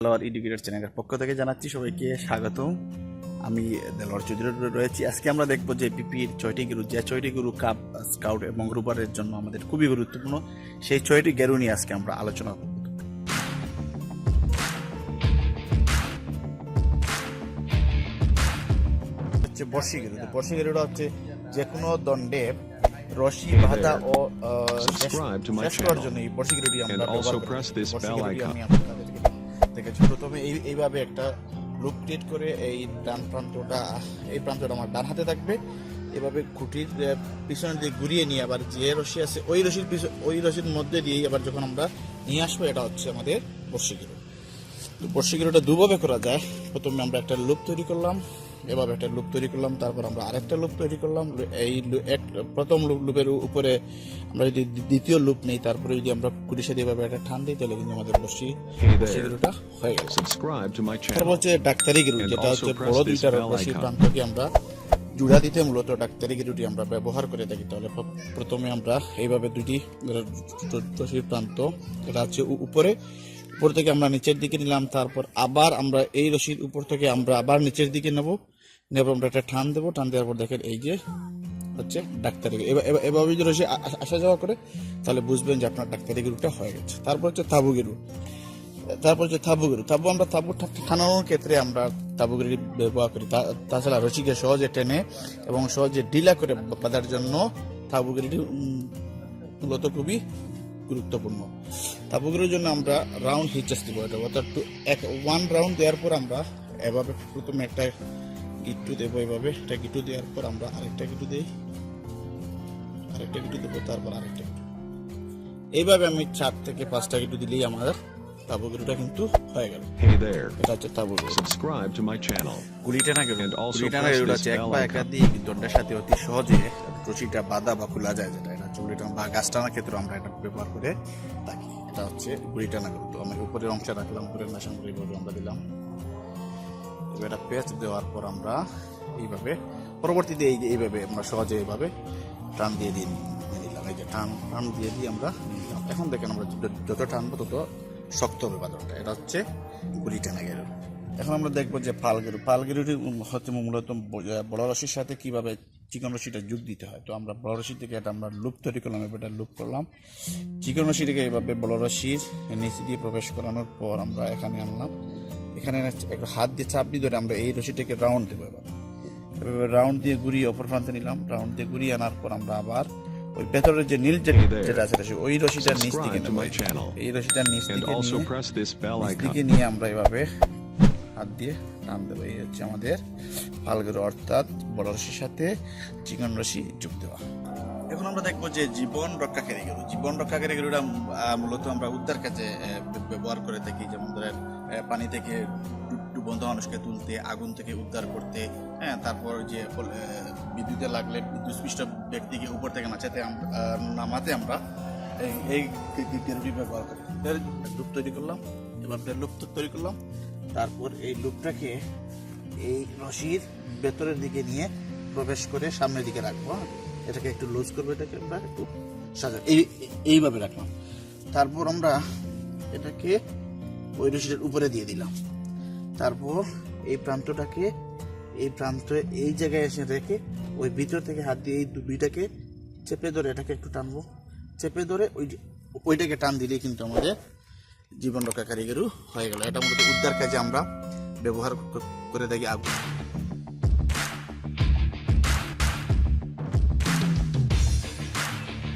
Delwar educator চ্যানেলের পক্ষ থেকে জানাচ্ছি সবাইকে স্বাগত আমি দেলোয়ার চৌধুরী রয়েছি। আজকে আমরা দেখব যে পিপির ছয়টি গরু যে ছয়টি গরু কাপ স্কাউট এবং রুবারের জন্য আমাদের খুবই গুরুত্বপূর্ণ সেই ছয়টি গরু নিয়ে আজকে আমরা আলোচনা করব। হচ্ছে বর্ষি গরু। তো বর্ষি গরুটা হচ্ছে যে কোনো দণ্ডে রশি বাঁধা ও আহ, শেষ- করার জন্য এই বর্ষি গরুটি আমরা ব্যবহার করি। বর্ষি গরুটি. আমি আপনাদেরকে দেখেছি? প্রথমে এই এইভাবে একটা লুপ ক্রিয়েট করে এই ডান প্রান্তটা এই প্রান্তটা আমার ডান হাতে থাকবে। এভাবে খুঁটির পিছনে দিয়ে ঘুরিয়ে নিয়ে আবার যে রশি আছে, ওই রশির পিছনে ওই রশির মধ্যে দিয়েই আবার যখন আমরা নিয়ে আসব, এটা হচ্ছে আমাদের বর্ষিকিরো তো বর্ষি দুভাবে করা যায়। প্রথমে আমরা একটা লুপ তৈরি করলাম। এভাবে একটা লুপ তৈরি করলাম তারপর আমরা আরেকটা লুপ তৈরি করলাম। এই এক প্রথম লুপ লুপের উপরে আমরা যদি দ্বিতীয় লুপ নেই তারপরে যদি আমরা কুড়ির সাথে এভাবে একটা টান দিই তাহলে কিন্তু আমাদের গরুটা হয়ে গেল তারপর হচ্ছে ডাক্তারি গরু যেটা হচ্ছে বড় দুইটার icon. প্রান্তকে আমরা জুড়া দিতে মূলত ডাক্তারি গরুটি আমরা ব্যবহার করে থাকি। তাহলে প্রথমে আমরা এইভাবে দুটি রশির প্রান্ত এটা হচ্ছে উপরে উপর থেকে আমরা নিচের দিকে নিলাম, তারপর আবার আমরা এই রশির উপর থেকে আমরা আবার নিচের দিকে নেব। নেব আমরা একটা টান দেবো, টান দেওয়ার পর দেখেন এই যে হচ্ছে ডাক্তারি এভাবে যদি রশি আসা যাওয়া করে, তাহলে বুঝবেন যে আপনার ডাক্তারি গরুটা হয়ে গেছে। তারপর হচ্ছে তাবু গরু তারপর হচ্ছে তাবু গরু তাবু আমরা তাবু ঠা- টানানোর ক্ষেত্রে আমরা তাবু গরু ব্যবহার করি। তাছাড়া রশিকে সহজে টেনে এবং সহজে ডিলা করে বাঁধার জন্য তাবু গরুটি মূলত খুবই গুরুত্বপূর্ণ। তাবু জন্য আমরা রাউন্ড হিচাস দিব। এটা অর্থাৎ টু- এক ওয়ান রাউন্ড দেওয়ার পর আমরা এভাবে প্রথমে একটা গিট্টু দেবো এভাবে। একটা গিট্টু দেওয়ার পর আমরা আরেকটা গিট্টু দিই। আরেকটা গিট্টু দেবো তারপর আরেকটা গিট্টু। এইভাবে আমি চার থেকে পাঁচটা গিট্টু দিলেই আমার তাবু কিন্তু হয়ে গেল। Hey there. এটা হচ্ছে তাবু গরু Subscribe to my channel. গুলিটানা গরু And also গুলিটানা press গরুটা this হচ্ছে এক bell বা একাধিক দণ্ডের সাথে অতি সহজে রশিটা বাঁধা বা খোলা যায় যেটা। এটা গুলিটানা বা গাছ টানার ক্ষেত্রে আমরা এটা ব্যবহার করে থাকি। এটা হচ্ছে গুলিটানা গরু তো আমি উপরের অংশে রাখলাম, উপরের করে এইভাবে আমরা দিলাম। এবার এটা পেঁচ দেওয়ার পর আমরা এইভাবে, পরবর্তীতে এই যে এইভাবে আমরা সহজে এইভাবে টান দিয়ে নিয়ে নিলাম। এই যে টান টান দিয়ে দিয়ে আমরা নিলাম। এখন দেখেন আমরা যত- টানবো তত শক্ত হবে বাদরটা এটা হচ্ছে গুলি টানা গেল এখন আমরা দেখব যে পাল গরু পাল গরুটি উম হচ্ছে মূলত বড় রসির সাথে কীভাবে চিকন রশিটা যোগ দিতে হয়। তো আমরা বড় রশি থেকে এটা আমরা লুপ তৈরি করলাম এবার এটা লুপ করলাম। চিকন রশি থেকে এইভাবে বড় রশির নিচে দিয়ে প্রবেশ করানোর পর আমরা এখানে আনলাম। এখানে একটু হাত দিয়ে চাপ দিয়ে ধরে আমরা এই রশিটাকে রাউন্ড দেবো এবার। এভাবে রাউন্ড দিয়ে ঘুরিয়ে অপর প্রান্তে নিলাম। রাউন্ড দিয়ে ঘুরিয়ে আনার পর আমরা আবার ওই ভেতরের যে নীল. যেটা আছে ওই রশিটার নিচ থেকে. এই রশিটার নিচ থেকে নিয়ে আমরা এভাবে হাত দিয়ে টান দেবো। এই হচ্ছে আমাদের ফালগুলো অর্থাৎ বড় রশির সাথে চিকন রশি যোগ দেওয়া। এখন আমরা দেখব যে জীবন রক্ষাকারী গরু জীবন রক্ষাকারী গরুটা মূলত আমরা উদ্ধার কাজে ব্যবহার করে থাকি। যেমন ধরেন পানি থেকে ডুব- ডুবন্ত মানুষকে তুলতে, আগুন থেকে উদ্ধার করতে হ্যাঁ তারপর যে বিদ্যুতে লাগলে বিদ্যুৎস্পৃষ্ট ব্যক্তিকে উপর থেকে নাচাতে নামাতে আমরা এই- এই ব্যবহার করি। লুপ তৈরি করলাম, এবার লুপ তৈরি করলাম, তারপর এই লুপটাকে এই রশির ভেতরের দিকে নিয়ে প্রবেশ করে সামনের দিকে রাখব? এটাকে একটু লুজ করব এটাকে আমরা, একটু সাজা এই এই- এইভাবে রাখলাম। তারপর আমরা এটাকে ওই রশিটার উপরে দিয়ে দিলাম। তারপর এই প্রান্তটাকে, এই প্রান্ত এই জায়গায় এসে রেখে ওই ভিতর থেকে হাত দিয়ে এই দুইটাকে চেপে ধরে এটাকে একটু টানবো। চেপে ধরে ওই ওইটাকে টান দিলেই কিন্তু আমাদের জীবন রক্ষাকারী গরু হয়ে গেল। এটা মূলত উদ্ধার কাজে আমরা ব্যবহার করে থাকি আগুন